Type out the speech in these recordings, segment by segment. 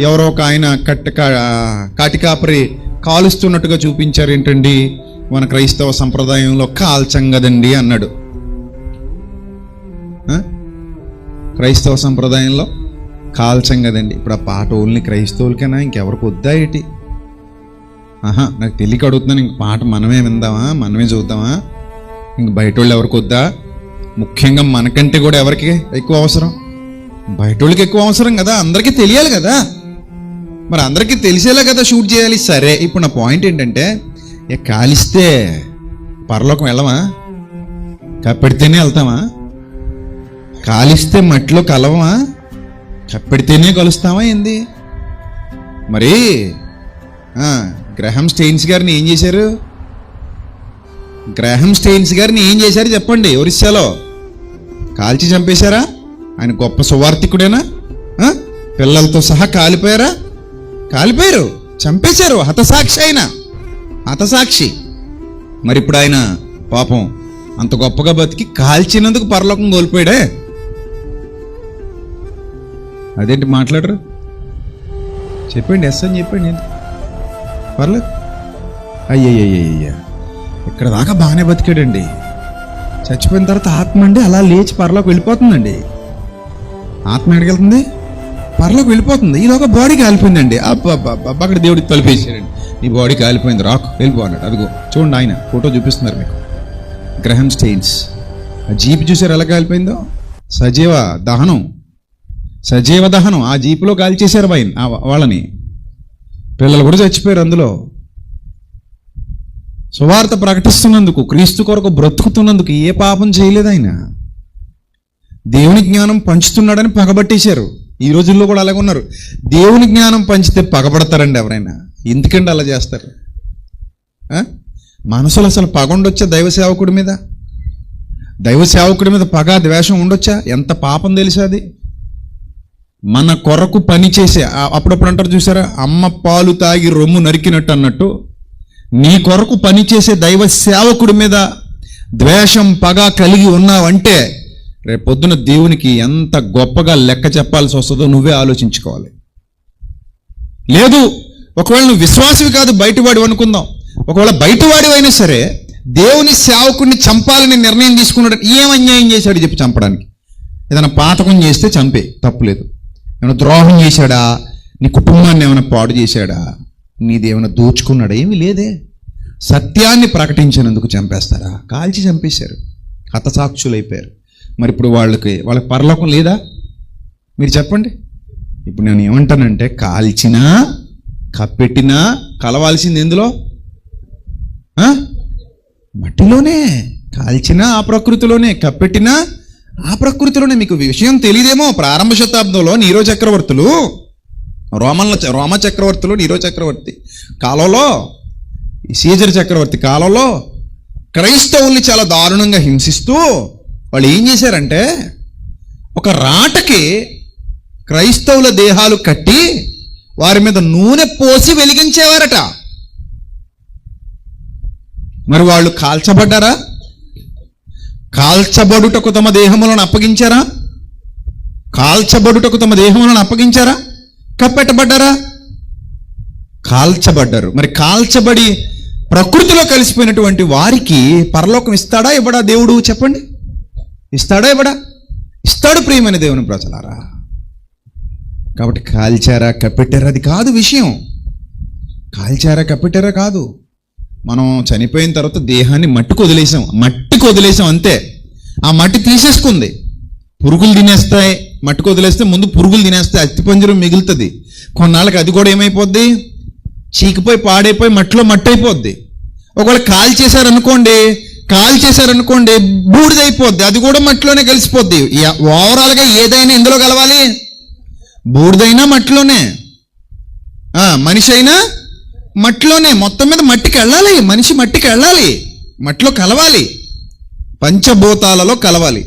ఎవరో ఒక ఆయన కట్ కా- కాటికాపరి కాలుస్తున్నట్టుగా చూపించారు ఏంటండి? మన క్రైస్తవ సంప్రదాయంలో కాల్చంగదండి అన్నాడు. క్రైస్తవ సంప్రదాయంలో కాల్చం కదండి ఇప్పుడు ఆ పాట ఓన్లీ క్రైస్తవులకైనా? ఇంకెవరికి వద్దా ఏంటి? ఆహా నాకు తెలియక అడుగుతున్నాను. ఇంక పాట మనమే విందామా? మనమే చూద్దామా? ఇంక బయట వాళ్ళు ఎవరికి వద్దా? ముఖ్యంగా మనకంటే కూడా ఎవరికి ఎక్కువ అవసరం? బయట వాళ్ళకి ఎక్కువ అవసరం కదా. అందరికీ తెలియాలి కదా. మరి అందరికీ తెలిసేలా కదా షూట్ చేయాలి? సరే ఇప్పుడు నా పాయింట్ ఏంటంటే ఏ కాలిస్తే పరలోకం వెళ్ళమా? కప్పెడితేనే వెళ్తామా? కాలిస్తే మట్టిలో కలవమా? కప్పెడితేనే కలుస్తామా ఏంది? మరి గ్రహం స్టెయిన్స్ గారిని ఏం చేశారు? గ్రహం స్టెయిన్స్ గారిని ఏం చేశారు చెప్పండి ఒరిస్సాలో? కాల్చి చంపేశారా? ఆయన గొప్ప సువార్థికుడేనా? పిల్లలతో సహా కాలిపోయారా? కాలిపోయారు చంపేశారు హతసాక్షి ఆయన హతసాక్షి. మరి ఇప్పుడు ఆయన పాపం అంత గొప్పగా బతికి కాల్చినందుకు పరలోకం కోల్పోయాడే. అదేంటి మాట్లాడరు? చెప్పండి ఎస్ అని చెప్పండి. పర్లేదు. అయ్యయ్యయ్యయ్యా ఇక్కడ దాకా బాగానే బతికాడండి. చచ్చిపోయిన తర్వాత ఆత్మ అండి అలా లేచి పరలోకి వెళ్ళిపోతుందండి. ఆత్మ ఎక్కడికి వెళ్తుంది? పర్లోకి వెళ్ళిపోతుంది. ఈలోగా బాడీ కాలిపోయిందండి. అబ్బబ్బబ్బ అక్కడ దేవుడికి తలిపేసాడండి నీ బాడీ కాలిపోయింది. రాకు వెళ్ళిపో అన్నాడు. అదిగో చూడండి ఆయన ఫోటో చూపిస్తున్నారు మీకు. గ్రహం స్టెయిన్స్ ఆ జీప్ చూసారు ఎలా కాలిపోయిందో? సజీవ దహనం. సజీవ దహనం. ఆ జీపులో కాల్చేశారు ఆయన వాళ్ళని. పిల్లలు కూడా చచ్చిపోయారు అందులో. సువార్త ప్రకటిస్తున్నందుకు క్రీస్తు కొరకు బ్రతుకుతున్నందుకు ఏ పాపం చేయలేదు ఆయన. దేవుని జ్ఞానం పంచుతున్నాడని పగబట్టేశారు. ఈ రోజుల్లో కూడా అలాగే ఉన్నారు. దేవుని జ్ఞానం పంచితే పగబడతారండి ఎవరైనా. ఎందుకండి అలా చేస్తారు? ఆ? మనసులో అసలు పగ ఉండొచ్చా దైవ సేవకుడి మీద? దైవ సేవకుడి మీద పగ ద్వేషం ఉండొచ్చా? ఎంత పాపం తెలిసాది అది? మన కొరకు పని చేసే అప్పుడప్పుడు అంటారు చూసారా? అమ్మ పాలు తాగి రొమ్ము నరికినట్టు అన్నట్టు నీ కొరకు పనిచేసే దైవ సేవకుడి మీద ద్వేషం పగ కలిగి ఉన్నావంటే రేపు పొద్దున దేవునికి ఎంత గొప్పగా లెక్క చెప్పాల్సి వస్తుందో నువ్వే ఆలోచించుకోవాలి. లేదు ఒకవేళ నువ్వు విశ్వాసవి కాదు బయటవాడు అనుకుందాం. ఒకవేళ బయటవాడి అయినా సరే దేవుని సేవకుడిని చంపాలని నిర్ణయం తీసుకున్నాడు ఏం అన్యాయం చేశాడు చెప్పి చంపడానికి. ఏదైనా పాతకం చేస్తే చంపే తప్పులేదు. ఏమైనా ద్రోహం చేశాడా? నీ కుటుంబాన్ని ఏమైనా పాడు చేశాడా? నీదేమైనా దోచుకున్నాడా? ఏమీ లేదే. సత్యాన్ని ప్రకటించినందుకు చంపేస్తారా? కాల్చి చంపేశారు. హతసాక్షులైపోయారు. మరి ఇప్పుడు వాళ్ళకి వాళ్ళకి పరలోకం లేదా? మీరు చెప్పండి. ఇప్పుడు నేను ఏమంటానంటే కాల్చినా కప్పెట్టినా కలవాల్సింది ఎందులో? మట్టిలోనే. కాల్చినా ఆ ప్రకృతిలోనే కప్పెట్టినా ఆ ప్రకృతిలోనే. మీకు విషయం తెలియదేమో ప్రారంభ శతాబ్దంలో నీరో చక్రవర్తులు రోమన్ల రోమ చక్రవర్తులు నీరో చక్రవర్తి కాలంలో సీజర్ చక్రవర్తి కాలంలో క్రైస్తవుల్ని చాలా దారుణంగా హింసిస్తూ వాళ్ళు ఏం చేశారంటే ఒక రాటకి క్రైస్తవుల దేహాలు కట్టి వారి మీద నూనె పోసి వెలిగించేవారట. మరి వాళ్ళు కాల్చబడ్డారా? కాల్చబడుటకు తమ దేహములను అప్పగించారా? కాల్చబడుటకు తమ దేహములను అప్పగించారా? కప్పెట్టబడ్డారా? కాల్చబడ్డారు. మరి కాల్చబడి ప్రకృతిలో కలిసిపోయినటువంటి వారికి పరలోకం ఇస్తాడా ఇవ్వడా దేవుడు? చెప్పండి. ఇస్తాడా ఇవ్వడా ఇస్తాడు ప్రియమైన దేవుని ప్రజలారా. కాబట్టి కాల్చారా కప్పెట్టారా? అది కాదు విషయం. కాల్చారా కప్పెట్టారా? కాదు. మనం చనిపోయిన తర్వాత దేహాన్ని మట్టికి వదిలేసాం. మట్టికి వదిలేసాం అంతే. ఆ మట్టి తీసేసుకుంది. పురుగులు తినేస్తాయి మట్టికి వదిలేస్తే ముందు పురుగులు తినేస్తాయి అస్థిపంజరం మిగులుతుంది. కొన్నాళ్ళకి అది కూడా ఏమైపోద్ది? చీకిపోయి పాడైపోయి మట్టిలో మట్టి అయిపోద్ది ఒకవేళ కాల్ చేశారనుకోండి కాల్ చేశారనుకోండి బూడిదైపోద్ది. అది కూడా మట్టిలోనే కలిసిపోద్ది. యా- ఓవరాల్గా ఏదైనా ఎందులో కలవాలి? బూడిదైనా మట్టిలోనే. మనిషి అయినా మట్టిలోనే. మొత్తం మీద మట్టికి వెళ్ళాలి. మనిషి మట్టికి వెళ్ళాలి. మట్టిలో కలవాలి. పంచభూతాలలో కలవాలి.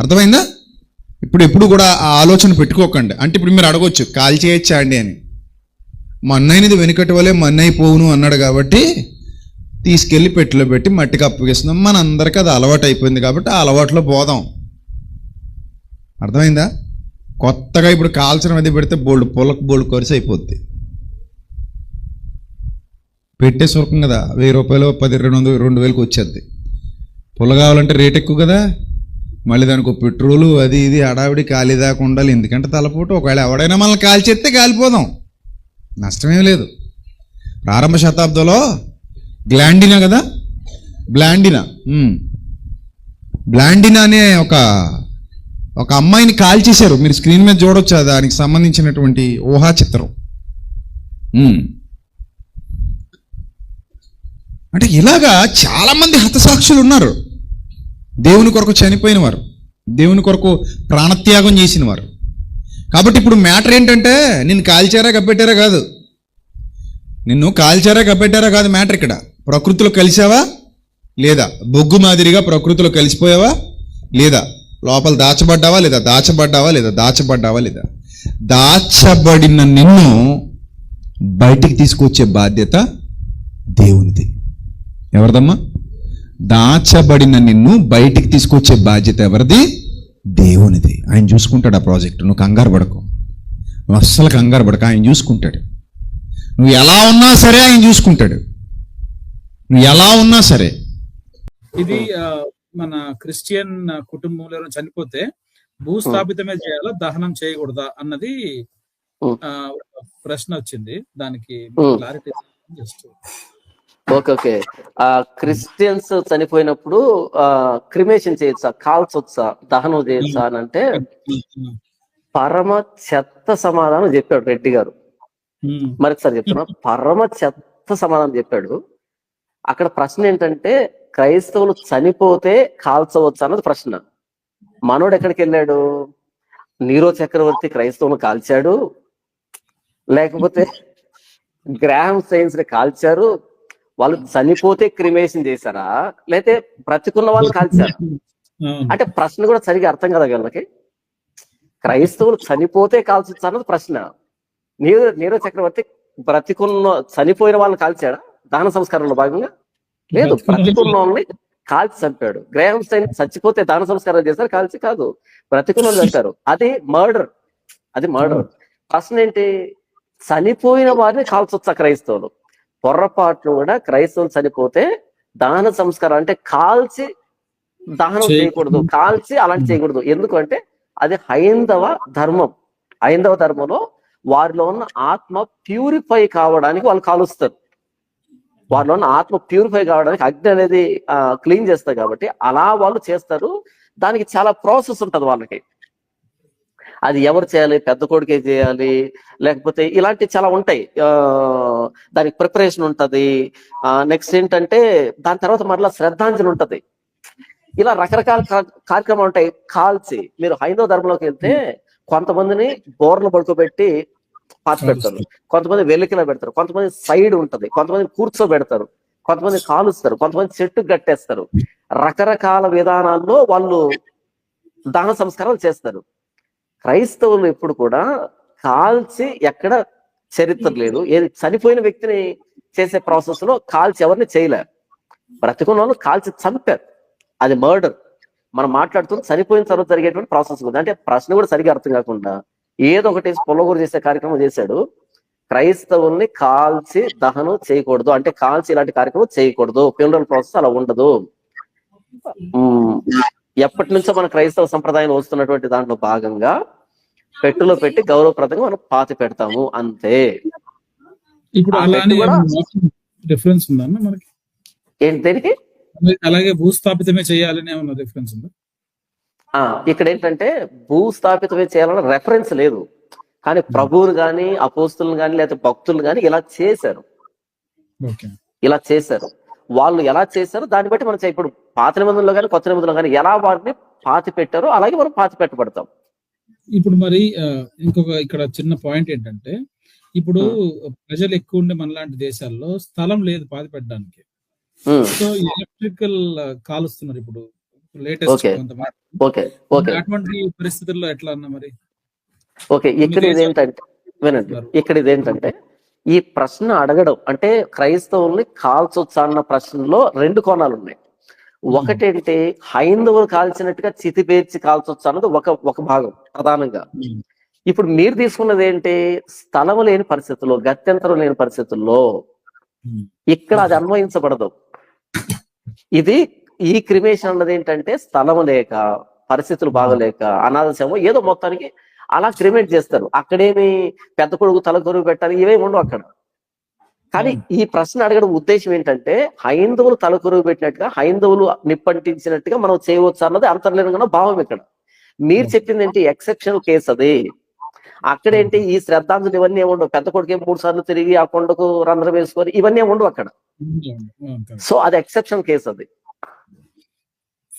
అర్థమైందా? ఇప్పుడు ఎప్పుడు కూడా ఆ ఆలోచన పెట్టుకోకండి. అంటే ఇప్పుడు మీరు అడగొచ్చు కాల్ చేయొచ్చా అండి అని. మా అన్నయ్యనిది వెనుకటి వలే మా అన్నయ్య పోవును అన్నాడు కాబట్టి తీసుకెళ్ళి పెట్టిలో పెట్టి మట్టికి అప్పగిస్తున్నాం మనందరికీ అది అలవాటు అయిపోయింది కాబట్టి ఆ అలవాట్లో పోదాం. అర్థమైందా? కొత్తగా ఇప్పుడు కాల్చడం అది పెడితే బోల్డ్ పొలకు బోల్డ్ ఖర్చు అయిపోద్ది. పెట్టే సురకం కదా వెయ్యి రూపాయలు పది రెండు వందలు రెండు వేలకు వచ్చేది పుల్ల కావాలంటే రేట్ ఎక్కువ కదా. మళ్ళీ దానికి పెట్రోలు అది ఇది అడావిడి కాలిదాకా ఉండాలి. ఎందుకంటే తలపోటు ఒకవేళ ఎవడైనా మనల్ని కాల్చేస్తే కాలిపోదాం. నష్టమేం లేదు. ప్రారంభ శతాబ్దంలో గ్లాండినా కదా? బ్లాండినా. బ్లాండినా అనే ఒక ఒక అమ్మాయిని కాల్చేశారు మీరు స్క్రీన్ మీద చూడొచ్చు? దానికి సంబంధించినటువంటి ఊహా చిత్రం. అంటే ఇలాగా చాలా మంది హతసాక్షులు ఉన్నారు. దేవుని కొరకు చనిపోయిన వారు. దేవుని కొరకు ప్రాణత్యాగం చేసిన వారు. కాబట్టి ఇప్పుడు మ్యాటర్ ఏంటంటే నిన్ను కాల్చారా కప్పెట్టారా కాదు. నిన్ను కాల్చారా కప్పెట్టారా కాదు మ్యాటర్ ఇక్కడ. ప్రకృతిలో కలిసావా? లేదా బొగ్గు మాదిరిగా ప్రకృతిలో కలిసిపోయావా? లేదా లోపల దాచబడ్డావా? లేదా దాచబడ్డావా? లేదా దాచబడ్డావా? లేదా దాచబడిన నిన్ను బయటికి తీసుకొచ్చే బాధ్యత దేవునిది. ఎవరిదమ్మా? దాచబడిన నిన్ను బయటికి తీసుకొచ్చే బాధ్యత ఎవరిది? దేవునిది. ఆయన చూసుకుంటాడు ఆ ప్రాజెక్ట్. నువ్వు కంగారు పడకు. నువ్వు అస్సలు కంగారు పడక. ఆయన చూసుకుంటాడు. నువ్వు ఎలా ఉన్నా సరే ఆయన చూసుకుంటాడు. నువ్వు ఎలా ఉన్నా సరే. ఇది మన క్రిస్టియన్ కుటుంబంలో ఎవరైనా చనిపోతే భూస్థాపితమే చేయాలా దహనం చేయకూడదా అన్నది Hmm. ప్రశ్న వచ్చింది. దానికి Hmm. Clarity just. Okay okay ఆ క్రిస్టియన్స్ చనిపోయినప్పుడు ఆ క్రిమేషన్ చేయొచ్చా కాల్చొచ్చా దహనం చేయొచ్చా అని అంటే పరమ చెత్త సమాధానం చెప్పాడు రెడ్డి గారు. మరొకసారి చెప్తున్నా పరమ చెత్త సమాధానం చెప్పాడు. అక్కడ ప్రశ్న ఏంటంటే క్రైస్తవులు చనిపోతే కాల్చవచ్చా అన్నది ప్రశ్న. మనోడు ఎక్కడికి వెళ్ళాడు? నీరో చక్రవర్తి క్రైస్తవులను కాల్చాడు? లేకపోతే గ్రాహం సైన్స్ని కాల్చారు? వాళ్ళు చనిపోతే క్రిమేషన్ చేశారా? లేకపోతే బ్రతికున్న వాళ్ళు కాల్చారా? అంటే ప్రశ్న కూడా సరిగా అర్థం కదా వీళ్ళకి? క్రైస్తవులు చనిపోతే కాల్చొచ్చు అన్నది ప్రశ్న. నీరో నీరో చక్రవర్తి బ్రతికున్న చనిపోయిన వాళ్ళని కాల్చాడా? దాన సంస్కారంలో భాగంగా? లేదు వాళ్ళని కాల్చి చంపాడు. గ్రహం స్టైన్ చచ్చిపోతే దాన సంస్కారం చేశారు కాల్చి కాదు. వాళ్ళు చంపారు. అది మర్డర్ అది మర్డర్ ప్రశ్న ఏంటి? చనిపోయిన వారిని కాల్చొచ్చా క్రైస్తవులు? పొర్రపాట్లు కూడా క్రైస్తవులు చనిపోతే దహన సంస్కారం అంటే కాల్చి దహనం చేయ- చేయకూడదు. కాల్చి అలాంటి చేయకూడదు. ఎందుకంటే అది హైందవ ధర్మం. హైందవ ధర్మంలో వారిలో ఉన్న ఆత్మ ప్యూరిఫై కావడానికి వాళ్ళు కాలుస్తారు. వారిలో ఉన్న ఆత్మ ప్యూరిఫై కావడానికి అగ్ని అనేది క్లీన్ చేస్తారు కాబట్టి అలా వాళ్ళు చేస్తారు. దానికి చాలా ప్రాసెస్ ఉంటుంది వాళ్ళకి. అది ఎవరు చేయాలి పెద్ద కొడుకే చేయాలి లేకపోతే ఇలాంటివి చాలా ఉంటాయి. ఆ దానికి ప్రిపరేషన్ ఉంటుంది. నెక్స్ట్ ఏంటంటే దాని తర్వాత మరలా శ్రద్ధాంజలి ఉంటది. ఇలా రకరకాల కార్యక్రమాలు ఉంటాయి. కాల్చి మీరు హైందవ ధర్మంలోకి వెళ్తే కొంతమందిని బోర్లు పడుకోబెట్టి పాతి పెడతారు. కొంతమంది వెల్లికిలా పెడతారు. కొంతమంది సైడ్ ఉంటది. కొంతమంది కూర్చోబెడతారు కొంతమంది కాలుస్తారు. కొంతమంది చెట్టు కట్టేస్తారు. రకరకాల విధానాల్లో వాళ్ళు దాన సంస్కారాలు చేస్తారు. క్రైస్తవులు ఎప్పుడు కూడా కాల్చి ఎక్కడ చరిత్ర లేదు. ఏది చనిపోయిన వ్యక్తిని చేసే ప్రాసెస్లో కాల్చి ఎవరిని చేయలేరు బ్రతికున్న వాళ్ళు కాల్చి చంపారు. అది మర్డర్. మనం మాట్లాడుతుంది చనిపోయిన తర్వాత జరిగేటువంటి ప్రాసెస్ ఉంది అంటే ప్రశ్న కూడా సరిగా అర్థం కాకుండా ఏదో ఒకటి పొలగూరు చేసే కార్యక్రమం చేశాడు. క్రైస్తవుల్ని కాల్చి దహనం చేయకూడదు. అంటే కాల్చి ఇలాంటి కార్యక్రమం చేయకూడదు. ఫ్యూనరల్ ప్రాసెస్ అలా ఉండదు. ఎప్పటి నుంచో మన క్రైస్తవ సంప్రదాయం వస్తున్నటువంటి దాంట్లో భాగంగా పెట్టులో పెట్టి గౌరవప్రదంగా మనం పాతి పెడతాము. అంతే. ఇప్పుడు ఏంటి దేనికి? అలాగే భూస్థాపితమే చేయాలని ఏమన్నా రిఫరెన్స్ ఉందా? ఇక్కడ ఏంటంటే భూస్థాపితమే చేయాలన్న రెఫరెన్స్ లేదు. కానీ ప్రభువులు గాని అపోస్తులను గాని లేదా భక్తులు గాని ఇలా చేశారు. ఇలా చేశారు. వాళ్ళు ఎలా చేశారో దాన్ని బట్టి మనం ఇప్పుడు పాత నిబంధనలో కానీ కొత్త నిబంధనలో కానీ ఎలా వాటిని పాతి పెట్టారో అలాగే మనం పాతి పెట్టబడతాం. ఇప్పుడు మరి ఇంకొక ఇక్కడ చిన్న పాయింట్ ఏంటంటే ఇప్పుడు ప్రజలు ఎక్కువ ఉండే మనలాంటి దేశాల్లో స్థలం లేదు పాతి పెట్టడానికి. ఉమ్, సో ఎలక్ట్రికల్ కాలుస్తున్నారు ఇప్పుడు. లేటెస్ట్ ఓకే ఓకే అటువంటి పరిస్థితుల్లో ఎట్లా అన్న మరి? ఓకే ఇక్కడ ఇదేంటంటే వినండి. ఇక్కడ ఇదేంటంటే ఈ ప్రశ్న అడగడం అంటే క్రైస్తవుల్ని కాల్చొచ్చా అన్న ప్రశ్నలో రెండు కోణాలు ఉన్నాయి. ఒకటేంటి హైందవులు కాల్చినట్టుగా చితి పేర్చి కాల్చొచ్చు అన్నది ఒక ఒక భాగం ప్రధానంగా. ఇప్పుడు మీరు తీసుకున్నది ఏంటి? స్థలం లేని పరిస్థితుల్లో గత్యంతరం లేని పరిస్థితుల్లో. ఇక్కడ అది అన్వయించబడదు. ఇది ఈ క్రిమేషన్ అన్నది ఏంటంటే స్థలం లేక పరిస్థితులు బాగలేక అనాథశమో ఏదో మొత్తానికి అలా క్రిమేట్ చేస్తారు. అక్కడేమి పెద్ద కొడుకు తల కొరుగు పెట్టాలి ఇవేమి ఉండవు అక్కడ. కానీ ఈ ప్రశ్న అడగడం ఉద్దేశం ఏంటంటే హైందవులు తల కొరుగు పెట్టినట్టుగా హైందవులు నిప్పంటించినట్టుగా మనం చేయవచ్చు అన్నది అంతర్లీనంగా భావం ఇక్కడ. మీరు చెప్పింది ఏంటి? ఎక్సెప్షనల్ కేసు అది. అక్కడేంటి? ఈ శ్రద్ధాంజలి ఇవన్నీ ఉండవు. పెద్ద కొడుకు మూడు సార్లు తిరిగి ఆ కొండకు రంధ్రం వేసుకొని ఇవన్నీ ఉండవు అక్కడ. సో అది ఎక్సెప్షన్ కేసు అది.